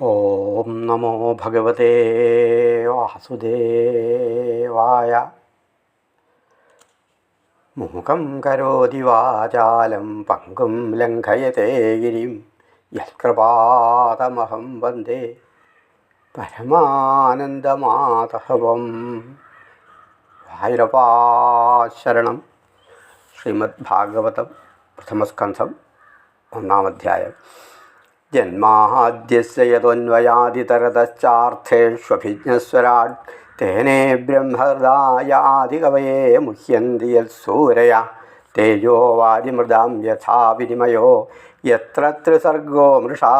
ഓം നമോ ഭഗവതേ വാസുദേവായ മൂകം കരോതി വാചാലം പങ്കും ലംഘയത്തെ ഗിരിം യൽകൃപാതമഹം വന്ദേ പരമാനന്ദമാധവം വായുരപാശരണം ശ്രീമദ് ഭാഗവതം പ്രഥമസ്കന്ധം യതൊന്വയാദിതരതശ്ചാർത്ഥേഷ്വഭിജ്ഞസ്വരാട് തേനേ ബ്രഹ്മഹൃദായാദികവയേ മുഹ്യന്തി യത്സൂരയ തേജോ വാരിമൃതാം യഥാ വിനിമയോ യത്ര ത്രിസർഗോ മൃഷാ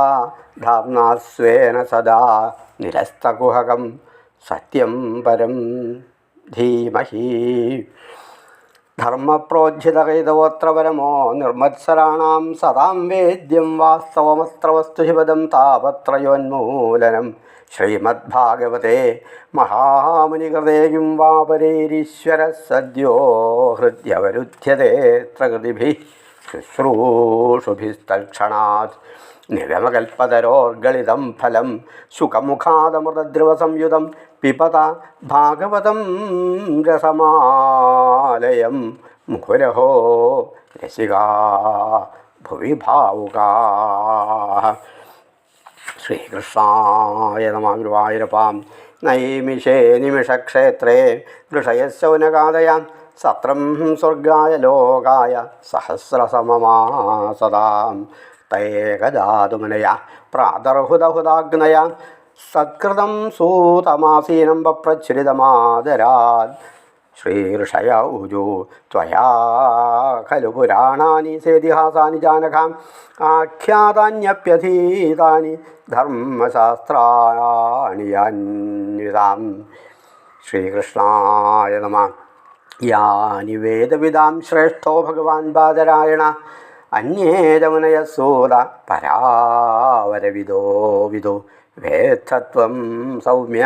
ധാംനാ സ്വേന സദാ നിരസ്തകുഹകം സത്യം പരം ധീമഹി. ധർമ്മപ്രോജ്ജിതകൈതവോത്ര പരമോ നിർമത്സരാണാം സദാം വേദ്യം വാസ്തവമസ്ത്രവസ്തു ശിവദം താപത്രയോന്മൂലനം. ശ്രീമദ്ഭാഗവതേ മഹാമുനികൃതേ കിം വാപരേരീശ്വര സദ്യോ ഹൃദ്യവരുധ്യതേത്ര കൃതിഭിः ശുശ്രൂഷുഭിസ്തൽക്ഷണാത്. നിഗമകൽപ്പതരോർഗളിതം ഫലം സുഖമുഖാദമൃതദ്രവസംയുതം പിപത ഭാഗവതം രസമാലയം. മുഹുരഹോ രസികാ ഭുവി ഭാവുകാ. ശ്രീകൃഷ്ണായ നമ നൈമിഷേ നിമിഷക്ഷേത്രേ വൃഷയശൗനകാദയാം സത്രം സ്വർഗായ ലോകായ സഹസ്രസമമാസതാം തേകജാതുമനയ പ്രാതർഹുതഹുതാഗ്നയ സത്കൃതം സൂതമാസീനം വപ്രച്ഛുരിതമാദരാത് ശ്രീഋഷയ ഊജു ത്വയാ ഖലു പുരാണാനി സേതിഹാസാനി ജാനകാം ആഖ്യാതാന്യപ്യധീതാനി ധർമ്മശാസ്ത്രാണി അന്വിതാം. ശ്രീകൃഷ്ണായ നമ. യാനി വേദവിദാം ശ്രേഷ്ഠോ ഭഗവാൻ ബാദരായണ അന്യേതമുനയസൂത പരാവരവിദോ വിദോ. വേദ്ധത്വം സൗമ്യ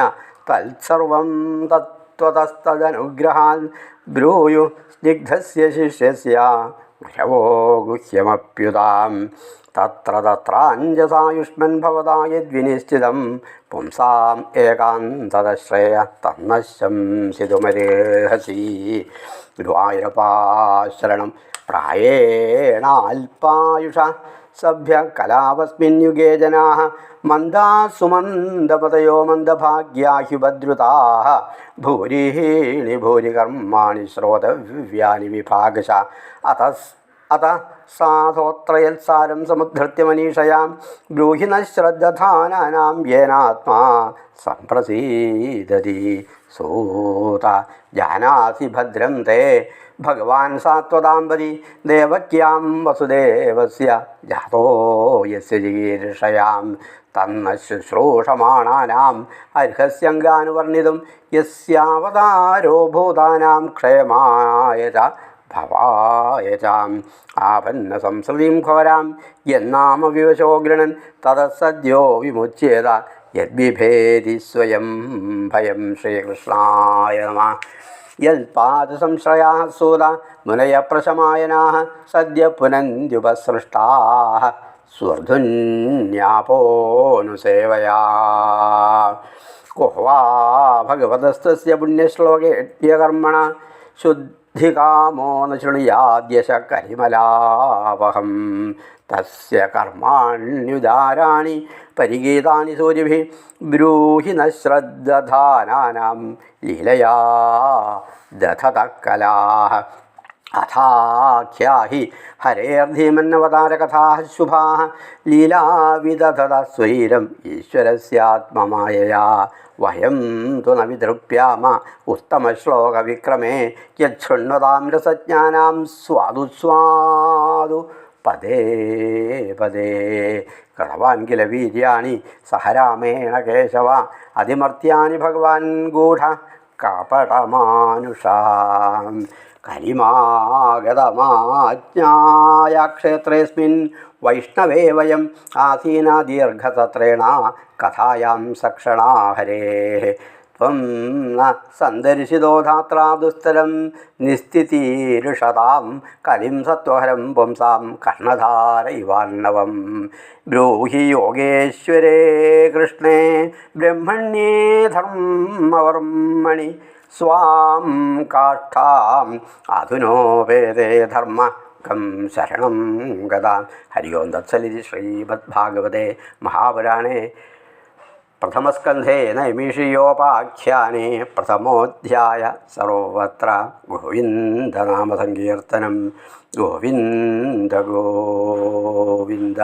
തത്സർവം തത്വതസ്തദനുഗ്രഹാൻ ബ്രൂയു സ്നിഗ്ധസ്യ ശിഷ്യസ്യ ഗുരവോ ഗുഹ്യമപ്യുതാം. തത്ര തത്രാഞ്ജസായുഷ്മൻ ഭവതായദ്വിനിശ്ചിതം പുംസാം ഏകാന്തതശ്രേയ തന്നശംസിതുമരേഹസി ഗുരുവായൂരപ്പാശരണം പ്രായേണാൽപായുഷ സഭ്യ കലാവസ്മിൻ യുഗേ ജനാ മന്ദാസുമന്ദപതയോ മന്ദഭാഗ്യാഹ്യുഭദ്രുതാ ഭൂരീണി ഭൂരി കർമാണി ശ്രോതവ്യാനി വിഭാഗശ അത അത സാധോത്രയത്സാരം സമുദ്ധൃത്യ മനീഷയാം ബ്രൂഹിണ ശ്രദ്ധാനാനാം യേനാത്മാ സംപ്രസീദതി സൂത ജാനാസി ഭദ്രം തേ ഭഗവാൻ സാത്വതാംബരി ദേവക്യാം വസുദേവസ്യ. ജാതോ യസ്യ തന്ന ശുശ്രൂഷമാണാനാം. അർഹസ്യങ്കാനുവർണിതും യസ്യാവതാരോ ഭൂതാനാം ക്ഷേമായത ഭവായചാം ആപന്ന സംസൃതിം ഘോരാം. എന്നാമവിവശോ ഗൃണൻ തതസദ്യോ വിമുച്യേത. യദ്വിഭേദി സ്വയം ഭയം ശ്രീകൃഷ്ണായ നമ. യൽപാദസംശ്രയാः സൂത മുനയ പ്രശമായനാः സദ്യ പുനന്ത്യുപസൃഷ്ടാः സ്വർധുന്യാപോനുസേവയാ കുഹ്വാ ഭഗവതസ്തസ്യ പുണ്യശ്ലോകേട്യകർമ്മണ ശുദ്ധികാമോ ന ശൃണുയാദ്യശ കരിമലാവഹം തസ്യ കർമാണ്യുദാരാണി പരിഗീതാനി സൂര്യഭി. ബ്രൂഹി ന ശ്രദ്ദധാനാനാം ലീലയാ ദധത കലാः അഥാഖ്യാഹി ഹരേർധീമന്നവതാരകഥാः ശുഭാः ലീലാവിദധത സ്വൈരം ഈശ്വരസ്യാത്മമായയാ. വയം തു ന വിതൃപ്യാമ ഉത്തമശ്ലോകവിക്രമേ യച്ഛൃണ്വതാം രസജ്ഞാനാം സ്വാദു സ്വാദു. പദേ പദേ. കളവാൻകില കില വീര്യാണി സഹരാമേണ കേശവ അതിമർത്യാനി ഭഗവാൻ ഗൂഢ കപടമാനുഷാം. കരിമാഗതമാജ്ഞായ ക്ഷേത്രേസ്മിൻ വൈഷ്ണവേ വയം ആസീന ദീർഘസത്രേണ കഥായാം സക്ഷണാ ഹരേ. ത്വം ന സന്ദർശിതോ ധാത്രാ ദുസ്തരം നിസ്ഥിതീരുഷതാം കലിം സത്വഹരം പുംസാം കർണധാരൈവാന്നവം ബ്രൂഹി യോഗേശ്വരേ കൃഷ്ണേ ബ്രഹ്മണ്യേ ധർമ്മവർമ്മണി സ്വാം കാഷ്ഠാം അധുനോ വേദേ ധർമ്മ കം ശരണം ഗതാം. ഹരി ഓം തത്സലിതി ശ്രീമദ്ഭാഗവതേ മഹാപുരാണേ. പ്രഥമസ്കന്ധേ നൈമിഷിയോപാഖ്യാനെ. പ്രഥമോധ്യായ സർവത്ര ഗോവിന്ദനാമസങ്കീർത്തനം. ഗോവിന്ദ ഗോവിന്ദ.